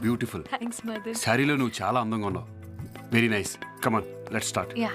Beautiful. Thanks శారీలో నువ్వు చాలా అందంగా ఉన్నావు. Very nice come on let start ya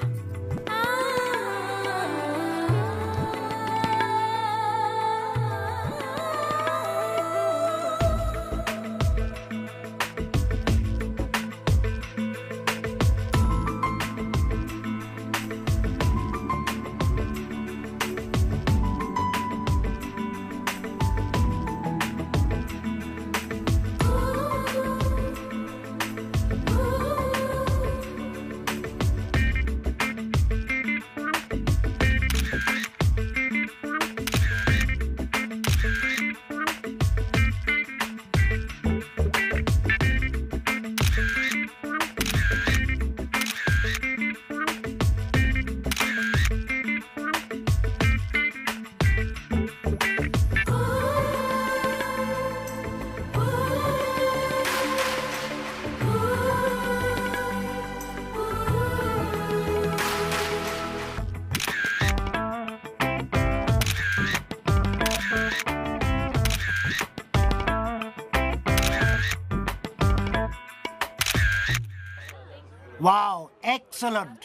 wow excellent.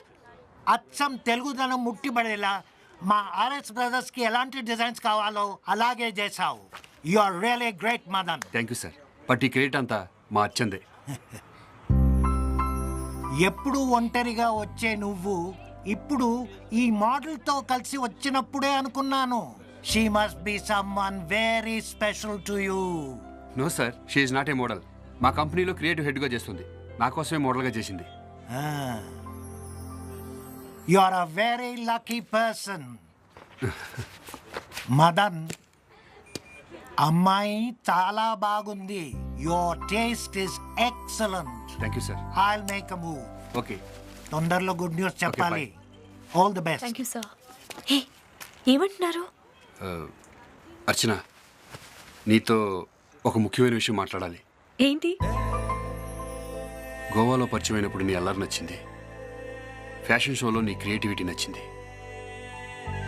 అచ్చం తెలుగుదనం ముట్టిబడేలా మా ఆర్ఎస్ బ్రదర్స్కి ఎలాంటి డిజైన్స్ కావాలో అలాగే చేశావు. You are really great Madan thank you sir but ఈ క్రెడిట్ అంతా మా అచ్చందే. ఎప్పుడు ఒంటరిగా వచ్చే నువ్వు ఇప్పుడు ఈ మోడల్తో కలిసి వచ్చినప్పుడే అనుకున్నాను. She must be someone very special to you no sir she's not a model మా కంపెనీలో క్రియేటివ్ హెడ్గా చేస్తుంది. నా కోసమే మోడల్గా చేసింది. You are a very lucky person Madan అమ్మాయి చాలా బాగుంది. Your taste is excellent thank you sir I'll make a move okay తొందరలో గుడ్ న్యూస్ చెప్పాలి. All the best thank you sir ఏమంటున్నారు? అర్చన నీతో ఒక ముఖ్యమైన విషయం మాట్లాడాలి. ఏంటి? గోవాలో పరిచయమైనప్పుడు నీ అల్లరి నచ్చింది. ఫ్యాషన్ షోలో నీ క్రియేటివిటీ నచ్చింది.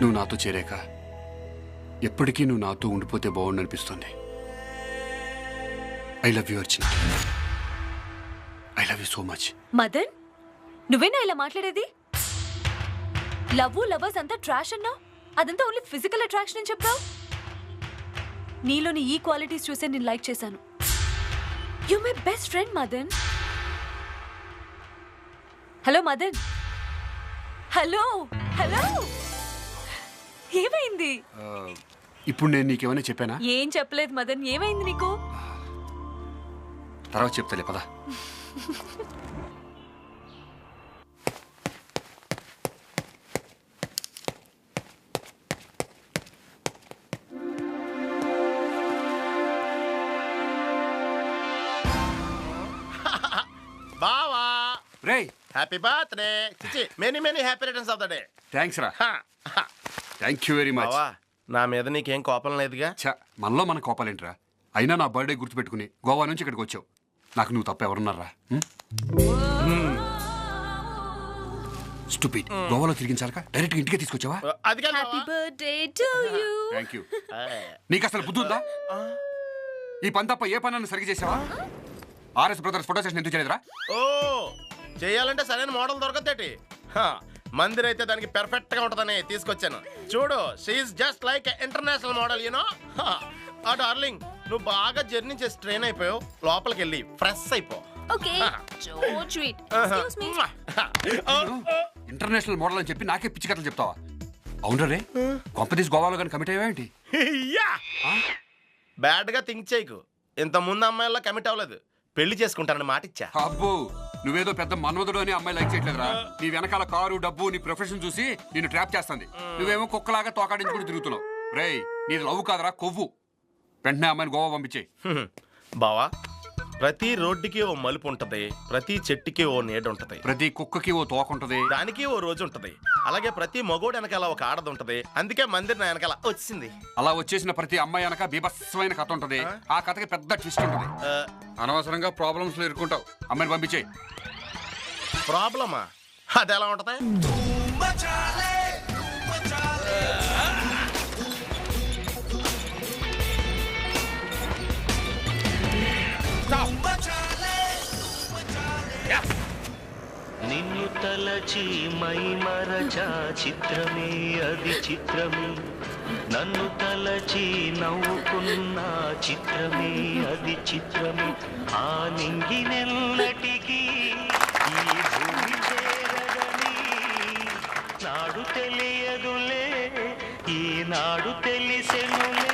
నువ్వు నాతో చేరాక ఎప్పటికీ నువ్వు నాతో ఉండిపోతే బాగుండు అనిపిస్తుంది I love you Archana. I love you so much. Madan నువ్వేనా ఇలా మాట్లాడేది? లవ్ లవర్స్ అంతా ట్రాష్ అన్నావు? అదంతా ఓన్లీ ఫిజికల్ అట్రాక్షన్ అని చెప్తావు నీలోని ఈ క్వాలిటీస్ చూసే నేను లైక్ చేశాను. You my best friend Madan. Hello Madan. Hello hello. ఏమైంది? ఇప్పుడు నేను నీకేమైనా చెప్పానా? ఏం చెప్పలేదు మదన్. ఏమైంది నీకు? తర్వాత చెప్తాలే పద. Happy birthday Chichi many many happy returns of the day thanks రా థ్యాంక్ యూ వెరీ మచ్ బావా నా మీద నీకేం కోపం లేదుగా? ఛ మనలో మన కోపాలేంట్రా? అయినా నా బర్త్డే గుర్తుపెట్టుకుని గోవా నుంచి ఇక్కడికి వచ్చావు. నాకు నువ్వు తప్ప ఎవరున్నారా స్టూపిడ్ గోవాలో తిరిగించాలక డైరెక్ట్ ఇంటికే తీసుకొచ్చావా? అది కాదు హ్యాపీ బావా. Birthday to you thank you నీకు అసలు బుద్ధి ఉందా? ఈ పని తప్ప ఏ పని సరిగ్గా చేసావా? ఆర్ఎస్ బ్రదర్స్ ఫోటో సెషన్ ఎందుకు చేయలేదురా? ఓ చేయాలంటే సరైన మోడల్ దొరకదేటి మందిర్ అయితే దానికి పెర్ఫెక్ట్గా ఉంటదని తీసుకొచ్చాను. చూడు she's just like international model you know ఆ డార్లింగ్ నువ్వు బాగా జర్నీ చేసి ట్రైన్ అయిపోయావు. లోపలికి వెళ్ళి ఫ్రెష్ అయిపో. Okay. So sweet excuse me international model అని చెప్పి నాకే పిచ్చి కథలు చెప్తావా? అవునరా రే. కొంపతీస్ గోవాలో కానీ కమిట్ అయ్యావేంటి బ్యాడ్గా థింక్ చేయకు. ఇంత ముందు అమ్మాయిలా కమిట్ అవ్వలేదు. పెళ్ళి చేసుకుంటానని మాట ఇచ్చా అబ్బో. నువ్వేదో పెద్ద మన్మధుడు అని అమ్మాయి లైక్ చేయట్లేదురా. నీ వెనకాల కారు డబ్బు నీ ప్రొఫెషన్ చూసి నిన్ను ట్రాప్ చేస్తుంది. నువ్వేమో కుక్కలాగా తోకాడించుకుని తిరుగుతున్నావు. రేయ్ నీది లవ్ కాదరా కొవ్వు. వెంటనే అమ్మాయిని గోవా పంపించేయి. బావా ప్రతి రోడ్డుకి ఓ మలుపు ఉంటది ప్రతి చెట్టుకి ఓ నీడ ఉంటది. ప్రతి కుక్కకి ఓ తోక ఉంటది. దానికి ఓ రోజు ఉంటది. అలాగే ప్రతి మగోడు వెనకాల ఒక ఆడది ఉంటది. అందుకే మందిర్ నా వెనకాల వచ్చింది. అలా వచ్చేసిన ప్రతి అమ్మాయి వెనక బీభత్సమైన కథ ఉంటది. ఆ? కథకి పెద్ద ట్విస్ట్ ఉంటది. ఆ, అనవసరంగా ప్రాబ్లమ్స్లో అమ్మాయిని పంపించేయి. ప్రాబ్లమా? అది ఎలా ఉంటది తలచి మై మరచా చిత్రమే అది చిత్రమే. నన్ను తలచి నవ్వుకున్న చిత్రమే అది చిత్రమే. ఆ నింగి నెల్లటికి ఈ భూమి చేరదని నాడు తెలియదులే ఈనాడు తెలిసెనులే.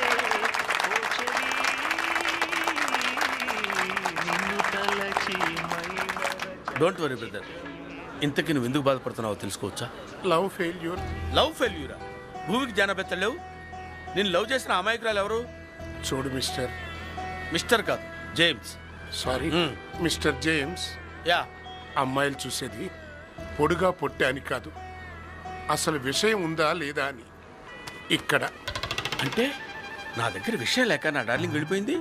డోంట్ వరీ బ్రదర్ ఇంతకీ నువ్వు ఎందుకు బాధపడుతున్నావో తెలుసుకోవచ్చా? లవ్ ఫెయిల్యూర్ లవ్ ఫెయిల్యూరా భూమికి జానబెత్తలేవు నేను లవ్ చేసిన అమాయకురాలు ఎవరు? చూడు మిస్టర్. మిస్టర్ కాదు James. Sorry. Mister James. Ya. అమ్మాయిలు చూసేది పొడుగా పొట్టే అని కాదు. అసలు విషయం ఉందా లేదా అని. ఇక్కడ. అంటే నా దగ్గర విషయం లేక నా డార్లింగ్ వెళ్ళిపోయింది?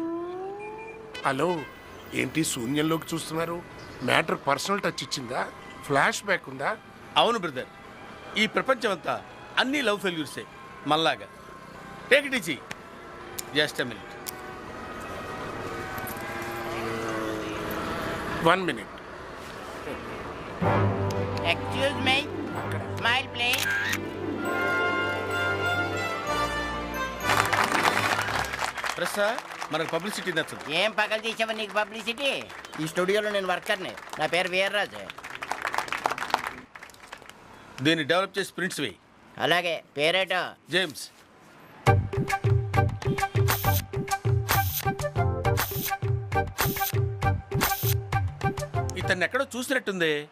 హలో ఏంటి శూన్యంలోకి చూస్తున్నారు? మ్యాటర్ పర్సనల్ టచ్ ఇచ్చిందా? ఫ్లాష్ బ్యాక్ ఉందా? అవును బ్రదర్. ఈ ప్రపంచం అంతా అన్ని లవ్ ఫెయిల్యూర్సే మళ్ళాగా take it easy just minute one minute excuse my smile please press మనకు పబ్లిసిటీ నచ్చదు. ఏం పగలు తీసావు నీకు పబ్లిసిటీ ఈ స్టూడియోలో నేను వర్కర్ని నా పేరు వీర్రాజు. దీన్ని డెవలప్ చేసి ప్రింట్స్ వేయి. అలాగే పేరేటో? జేమ్స్. ఇతన్ని ఎక్కడో చూసినట్టుంది.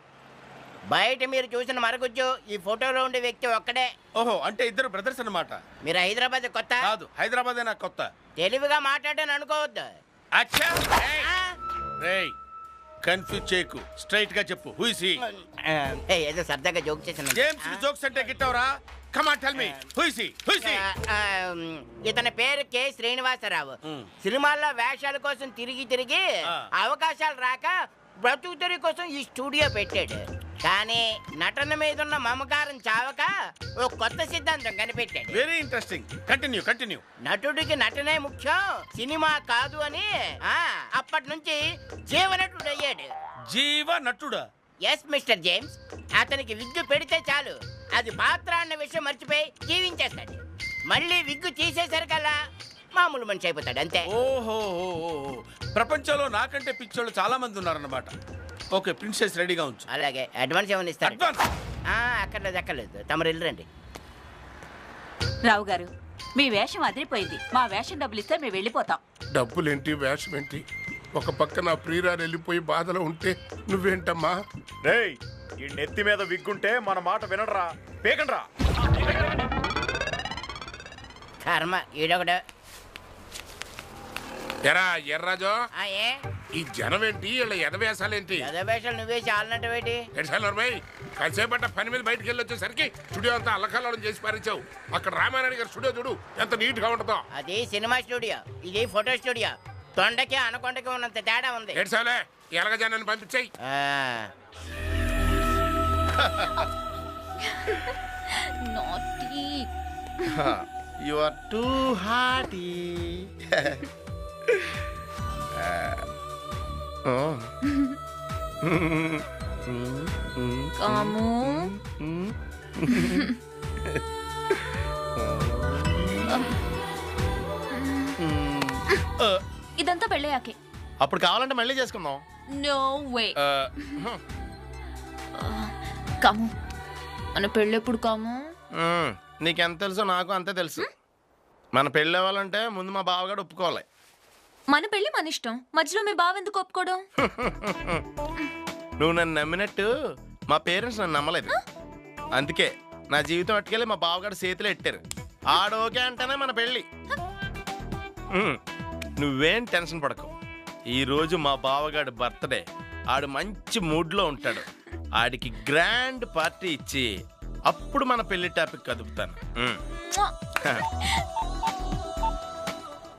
బయట మీరు చూసిన మరగుజ్జు ఈ ఫోటోలో ఉండే వ్యక్తి ఒక్కడే. ఓహో అంటే ఇద్దరు బ్రదర్స్ అన్నమాట. మీరు హైదరాబాద్ కొత్త? కాదు హైదరాబాదే నాకు కొత్త. తెలివిగా మాట్లాడాను అనుకోవద్దు. అచ్చా? రేయ్! కన్ఫ్యూజ్ చేయకు. స్ట్రైట్గా చెప్పు. హూ ఇస్ హీ ఏ, ఏదో సరదాగా జోక్ చేసిన జేమ్స్ జోక్స్ అంటే గిట్టవరా? Come tell me who is he who is he ఇతని పేరు కె. శ్రీనివాసరావు. మ్. సినిమాల్లో వేషాల కోసం తిరిగి తిరిగి ఆ. అవకాశాలు రాక బ్రతుకు తెరి కోసం ఈ స్టూడియో పెట్టాడు. కానీ నటన మీద ఉన్న మమకారం చావక ఓ కొత్త సిద్ధాంతం కనిపెట్టాడు. వెరీ ఇంట్రెస్టింగ్ కంటిన్యూ కంటిన్యూ నటుడికి నటనే ముఖ్యం సినిమా కాదు అని ఆ అప్పటి నుంచి జీవనటుడు? అయ్యాడు జీవ నటుడా ఎస్ మిస్టర్ జేమ్స్ అతనికి విగ్గు పెడితే చాలు. అది పాత్ర అన్న విషయం మర్చిపోయి జీవించేస్తాడు. మళ్ళీ విగ్గు తీసేసరికల్లా మామూలు మనిషి అయిపోతాడు అంతే. ఓహో ఓ, ఓ, ఓ. ప్రపంచంలో నాకంటే పిచ్చోళ్ళు చాలా మంది ఉన్నారన్నమాట. ఓకే ప్రిన్సెస్ రెడీగా ఉంచు. అలాగే అడ్వాన్స్ ఏమైనా ఇస్తారు? అడ్వాన్స్ అక్కర్లేదు అక్కర్లేదు. తమరు వెళ్ళరండి రావు గారు మీ వేషం అదిరిపోయింది. మా వేషం డబ్బులు ఇస్తే మేము వెళ్ళిపోతాం. డబ్బులేంటి వేషం ఏంటి ఒక పక్క నా ప్రియురాలు వెళ్ళిపోయి బాధలో ఉంటే నువ్వేంటమ్మా? రేయ్ ఈ నెత్తి మీద విగ్గుంటే మన మాట వినడరా? పేకండ్రా! కర్మ ఈడొకడు. ఎరా ఎర్రాజో? ఆ, ఏ? ఈ జనం ఏంటి వీళ్ళ ఎదవేశాలేంటి చదవేషాలు నువ్వే చాలనట్టువేటి ఎడ్సాలర్మై కాసేపట్ట పని మీద బయటికి వెళ్ళి వచ్చేసరికి స్టూడియో అంతా అల్లకల్లోలం చేసి పారించావు అక్కడ రామారాయణ గారి స్టూడియో చూడు ఎంత నీట్గా ఉంటుందో. అది సినిమా స్టూడియో ఇది ఫోటో స్టూడియో. తొండకి అనకొండకి ఉన్నంత తేడా ఉంది. ఏడ్సాలే ఎలాగ జనాన్ని పంపించాయి. ఆ, యు ఆర్ టూ హార్టీ కాము ఇదంతా పెళ్ళయ్యాకే. అప్పుడు కావాలంటే మళ్ళీ చేసుకుందాం. నో వే కాము. మన పెళ్ళెప్పుడు కాము. నీకెంత తెలుసో నాకు అంతే తెలుసు. మన పెళ్ళి అవ్వాలంటే ముందు మా బావగాడు ఒప్పుకోవాలి. మన పెళ్ళి మన ఇష్టం. మధ్యలో మీ బావ ఎందుకు ఒప్పుకోవడం నువ్వు నన్ను నమ్మినట్టు మా పేరెంట్స్ నన్ను నమ్మలేదు. అందుకే నా జీవితం అట్టుకెళ్ళి మా బావగాడు చేతిలో ఎట్టారు. ఆడోకే అంటేనే మన పెళ్ళి. నువ్వేం టెన్షన్ పడకు. ఈ రోజు మా బావగాడు బర్త్డే. ఆడు మంచి మూడ్లో ఉంటాడు. ఆడికి గ్రాండ్ పార్టీ ఇచ్చి అప్పుడు మన పెళ్ళి టాపిక్ కదుపుతాను.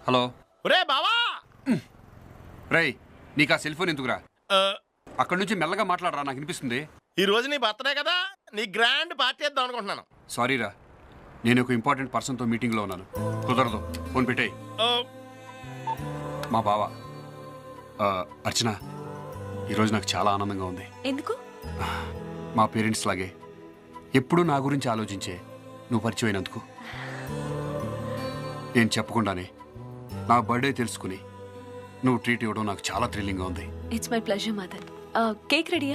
హలో. ఒరే బావా! రేయ్ నీకు ఆ సెల్ ఫోన్ ఎందుకురా? అక్కడి నుంచి మెల్లగా మాట్లాడరా నాకు వినిపిస్తుంది. ఈ రోజు నీ బర్త్డే కదా నీ గ్రాండ్ పార్టీ ఇద్దాం అనుకుంటున్నాను. సారీరా నేను ఒక ఇంపార్టెంట్ పర్సన్తో మీటింగ్లో ఉన్నాను. కుదరదు ఫోన్ పెట్టేయ్. ఆ, మా బావ ఆ, అర్చన ఈరోజు నాకు చాలా ఆనందంగా ఉంది. ఎందుకు? మా పేరెంట్స్ లాగే ఎప్పుడూ నా గురించి ఆలోచించే నువ్వు పరిచయం అయినందుకు. నేను చెప్పకుండానే నా బర్త్డే తెలుసుకుని నువ్వు ట్రీట్ ఇవ్వడం నాకు చాలా థ్రిల్లింగ్గా ఉంది. It's my pleasure mother cake రెడీయా